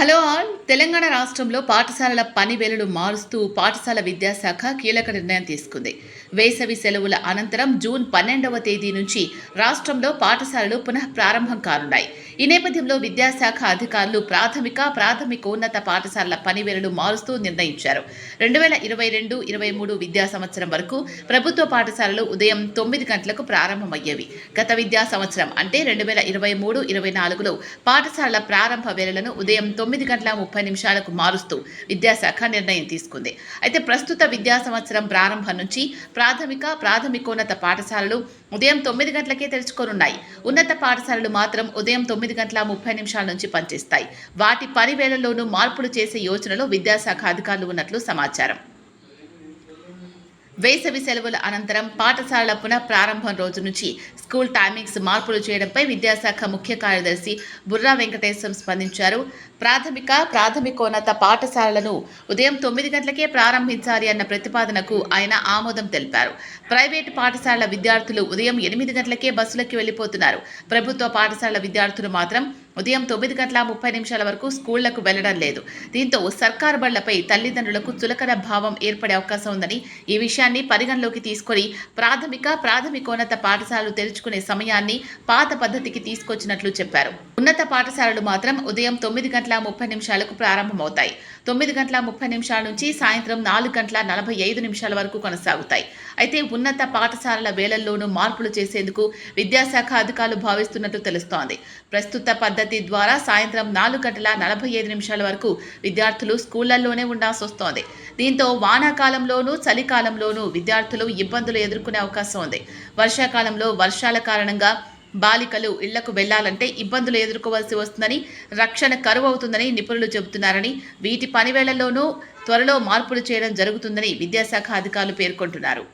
Hello all. Telangana రాష్ట్రంలో పాఠశాలల పనివేళలు మారుస్తూ పాఠశాల విద్యాశాఖ కీలక నిర్ణయం తీసుకుంది. వేసవి సెలవుల అనంతరం జూన్ పన్నెండవ తేదీ నుంచి రాష్ట్రంలో పాఠశాలలు పునః ప్రారంభం కానున్నాయి. ఈ నేపథ్యంలో విద్యాశాఖ అధికారులు ప్రాథమిక ప్రాథమికోన్నత పాఠశాలల పనివేళలు మారుస్తూ నిర్ణయించారు. రెండు వేల ఇరవై రెండు ఇరవై మూడు విద్యా సంవత్సరం వరకు ప్రభుత్వ పాఠశాలలు ఉదయం తొమ్మిది గంటలకు ప్రారంభమయ్యేవి. గత విద్యా సంవత్సరం అంటే రెండు వేల ఇరవై మూడు ఇరవై నాలుగులో పాఠశాలల ప్రారంభ వేళలను ఉదయం తొమ్మిది తొమ్మిది గంటల ముప్పై నిమిషాలకు మారుస్తూ విద్యాశాఖ నిర్ణయం తీసుకుంది. అయితే ప్రస్తుత విద్యా సంవత్సరం ప్రారంభం నుంచి ప్రాథమిక ప్రాథమికోన్నత పాఠశాలలు ఉదయం తొమ్మిది గంటలకే తెరుచుకోనున్నాయి. ఉన్నత పాఠశాలలు మాత్రం ఉదయం తొమ్మిది గంటల ముప్పై నిమిషాల నుంచి పనిచేస్తాయి. వాటి పని వేళల్లోనూ మార్పులు చేసే యోచనలో విద్యాశాఖ అధికారులు ఉన్నట్లు సమాచారం. వేసవి సెలవుల అనంతరం పాఠశాలల పునః ప్రారంభం రోజు నుంచి స్కూల్ టైమింగ్స్ మార్పులు చేయడంపై విద్యాశాఖ ముఖ్య కార్యదర్శి బుర్రా వెంకటేశ్వరం స్పందించారు. ప్రాథమిక ప్రాథమికోన్నత పాఠశాలలను ఉదయం తొమ్మిది గంటలకే ప్రారంభించాలి అన్న ప్రతిపాదనకు ఆయన ఆమోదం తెలిపారు. ప్రైవేటు పాఠశాలల విద్యార్థులు ఉదయం ఎనిమిది గంటలకే బస్సులకి వెళ్ళిపోతున్నారు ప్రభుత్వ పాఠశాలల విద్యార్థులు మాత్రం ఉదయం తొమ్మిది గంటల ముప్పై నిమిషాల వరకు స్కూళ్ళకు వెళ్ళడం లేదు. దీంతో సర్కారు బళ్ళపై తల్లిదండ్రులకు చులకన భావం ఏర్పడే అవకాశం ఉందని ఈ విషయాన్ని పరిగణలోకి తీసుకొని ప్రాథమిక ప్రాథమికోన్నత పాఠశాలలు తెరుచుకునే సమయాన్ని పాత పద్ధతికి తీసుకొచ్చినట్లు చెప్పారు. ఉన్నత పాఠశాలలు మాత్రం ఉదయం తొమ్మిది గంటల ముప్పై నిమిషాలకు ప్రారంభమవుతాయి. తొమ్మిది గంటల ముప్పై నిమిషాల నుంచి సాయంత్రం నాలుగు గంటల నలభై ఐదు నిమిషాల వరకు కొనసాగుతాయి. అయితే ఉన్నత పాఠశాలల వేళల్లోనూ మార్పులు చేసేందుకు విద్యాశాఖ అధికారులు భావిస్తున్నట్లు తెలుస్తోంది. ప్రస్తుత పద్ధతి పద్ధతి ద్వారా సాయంత్రం నాలుగు గంటల నలభై ఐదు నిమిషాల వరకు విద్యార్థులు స్కూళ్ళలోనే ఉండాల్సి వస్తోంది. దీంతో వానాకాలంలోనూ చలికాలంలోనూ విద్యార్థులు ఇబ్బందులు ఎదుర్కొనే అవకాశం ఉంది. వర్షాకాలంలో వర్షాల కారణంగా బాలికలు ఇళ్ళకు వెళ్ళాలంటే ఇబ్బందులు ఎదుర్కోవాల్సి వస్తుందని రక్షణ కరువు అవుతుందని నిపుణులు చెబుతున్నారని వీటి పనివేళల్లోనూ త్వరలో మార్పులు చేయడం జరుగుతుందని విద్యాశాఖ అధికారులు పేర్కొంటున్నారు.